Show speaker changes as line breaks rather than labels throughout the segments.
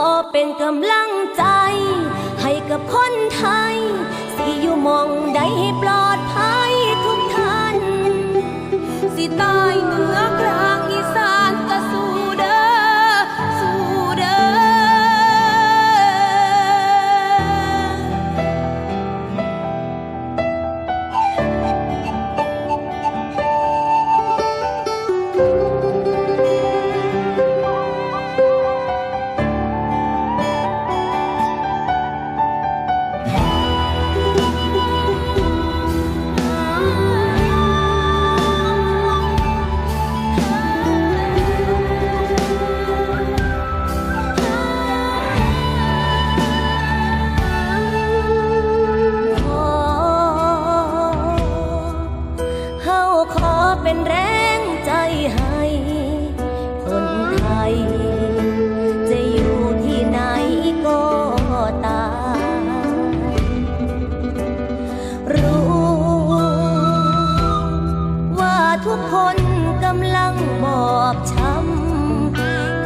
อเป็นกำลังใจ ให้กับคนไทย สิอยู่มองใดให้ปลอดภัยทุกท่าน สิใต้เหนือ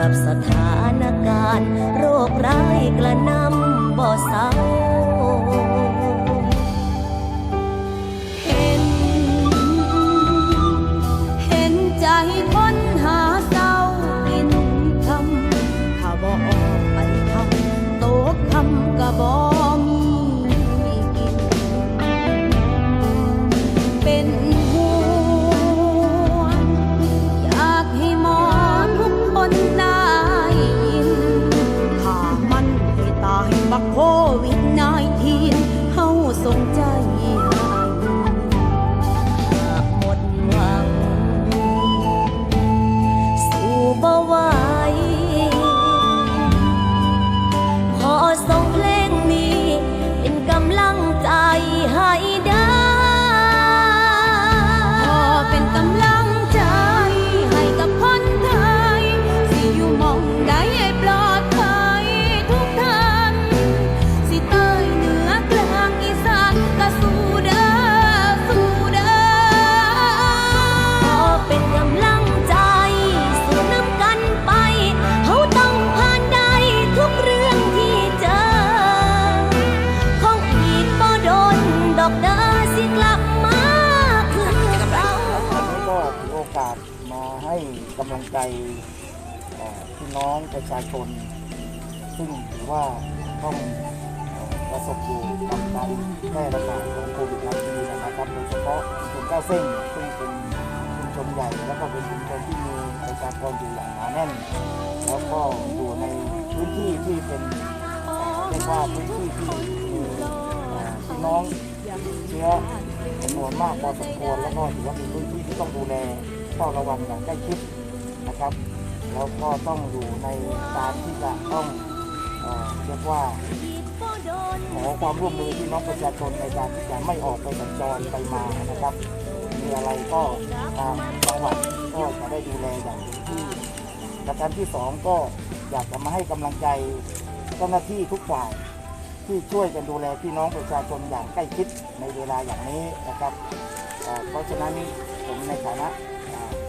กับสถานการณ์ โรคร้ายกระนำบ่เศร้าเห็น เห็นใจ สงใจหมดหวัง สู้บ่ไหวขอส่งเพลงนี้ เป็นกำลังใจให้ได้ขอเป็นกำลังใจ ให้กับคนไทย สิอยู่มองใดให้ปลอ กำลังใจ
พี่น้องประชาชน ซึ่งถือว่าต้องประสบอยู่กับการแพร่ระบาดของโควิด -19 นะครับโดยเฉพาะชุมชนเก้าเส้นซึ่งเป็นชุมชนใหญ่ แล้วก็เป็นชุมชนที่มีประชากรอยู่อย่างหนาแน่น แล้วก็อยู่ในพื้นที่ที่เป็นเรียกว่าพื้นที่ที่มีพี่น้องเชื้อจำนวนมากพอสมควรแล้วก็ถือว่าเป็นพื้นที่ที่ต้องดูแลเฝ้าระวังอย่างใกล้ชิด นะครับ แล้วก็ต้องอยู่ในการที่จะต้องเอเรียกว่าขอความร่วมมือพี่น้องประชาชนในการที่จะไม่ออกไปสัญจรไปมานะครับ มีอะไรก็ทางจังหวัดก็จะได้ดูแลอย่างเต็มที่ประการที่สองก็อยากจะมาให้กำลังใจเจ้าหน้าที่ทุกฝ่ายที่ช่วยกันดูแลพี่น้องประชาชนอย่างใกล้ชิดในเวลาอย่างนี้นะครับ เพราะฉะนั้นผมในฐานะ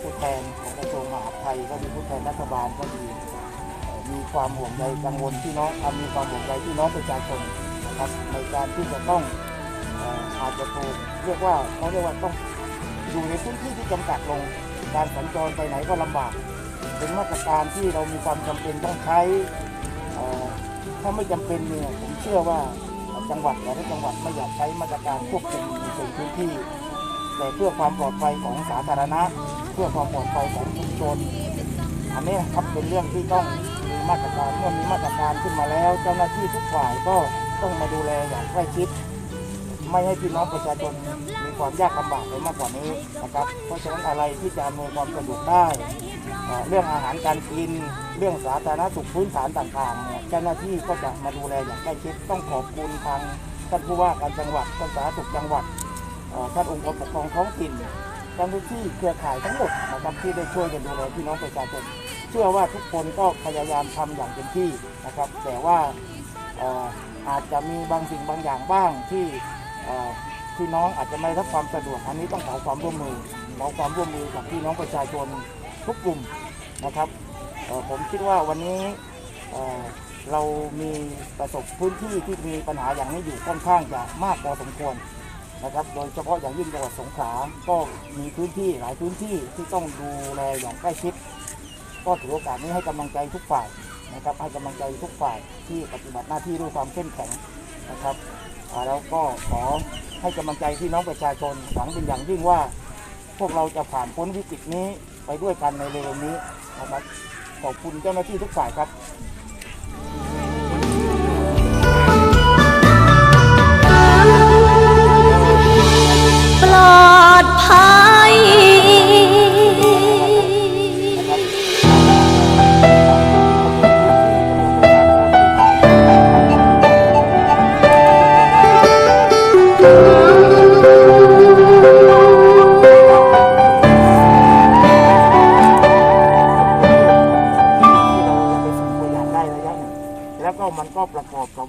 ผู้แทนของกระทรวงมหาดไทยก็มีผู้แทนรัฐบาลก็ดีมีความห่วงใยกังวลพี่น้องมีความห่วงใยพี่น้องประชาชนนะครับในการที่จะต้องอาจจะถูกเรียกว่าเขาเรียกว่าต้องอยู่ในพื้นที่ที่จำกัดลง การสัญจรไปไหนก็ลำบาก เป็นมาตรการที่เรามีความจำเป็นต้องใช้ถ้าไม่จำเป็นเนี่ยผมเชื่อว่าจังหวัดแต่ละจังหวัดไม่อยากใช้มาตรการควบคุมในพื้นที่ แต่เพื่อความปลอดภัยของสาธารณะ เพื่อความปลอดภัยของชุมชน อันนี้ครับเป็นเรื่องที่ต้องมีมาตรการเมื่อมีมาตรการขึ้นมาแล้ว เจ้าหน้าที่ทุกฝ่ายก็ต้องมาดูแลอย่างใกล้ชิด ไม่ให้พี่น้องประชาชนมีความยากลำบากไปมากกว่านี้นะครับ เพราะฉะนั้นอะไรที่จะอำนวยความสะดวกได้ เรื่องอาหารการกิน เรื่องสาธารณสุขพื้นฐานต่างๆเนี่ยเจ้าหน้าที่ก็จะมาดูแลอย่างใกล้ชิดต้องขอบคุณทางท่านผู้ว่าการจังหวัดท่านสาธารณสุขจังหวัด ท่านองค์กรปกครองท้องถิ่นเจ้าหน้าที่เครือข่ายทั้งหมดนะครับที่ได้ช่วยกันดูแลพี่น้องประชาชนเชื่อว่าทุกคนก็พยายามทำอย่างเต็มที่นะครับ แต่ว่าเอ่อาจจะมีบางสิ่งบางอย่างบ้างที่พี่น้องอาจจะไม่ได้รับความสะดวกอันนี้ต้องขอความร่วมมือขอความร่วมมือกับพี่น้องประชาชนทุกกลุ่มนะครับผมคิดว่าวันนี้เเรามีประสบพื้นที่ที่มีปัญหาอย่างนี้อยู่ค่อนข้างจะมากพอสมควร นะครับ โดยเฉพาะอย่างยิ่งจังหวัดสงขลา ก็มีพื้นที่หลายพื้นที่ที่ต้องดูแลอย่างใกล้ชิด ก็ถือโอกาสนี้ให้กำลังใจทุกฝ่ายนะครับให้กำลังใจทุกฝ่ายที่ปฏิบัติหน้าที่ด้วยความเข้มแข็งนะครับแล้วก็ขอให้กำลังใจพี่น้องประชาชนหวังเป็นอย่างยิ่งว่า พวกเราจะผ่านพ้นวิกฤตนี้ไปด้วยกันในเร็วๆนี้นะครับขอบคุณเจ้าหน้าที่ทุกฝ่ายครับ นะครับ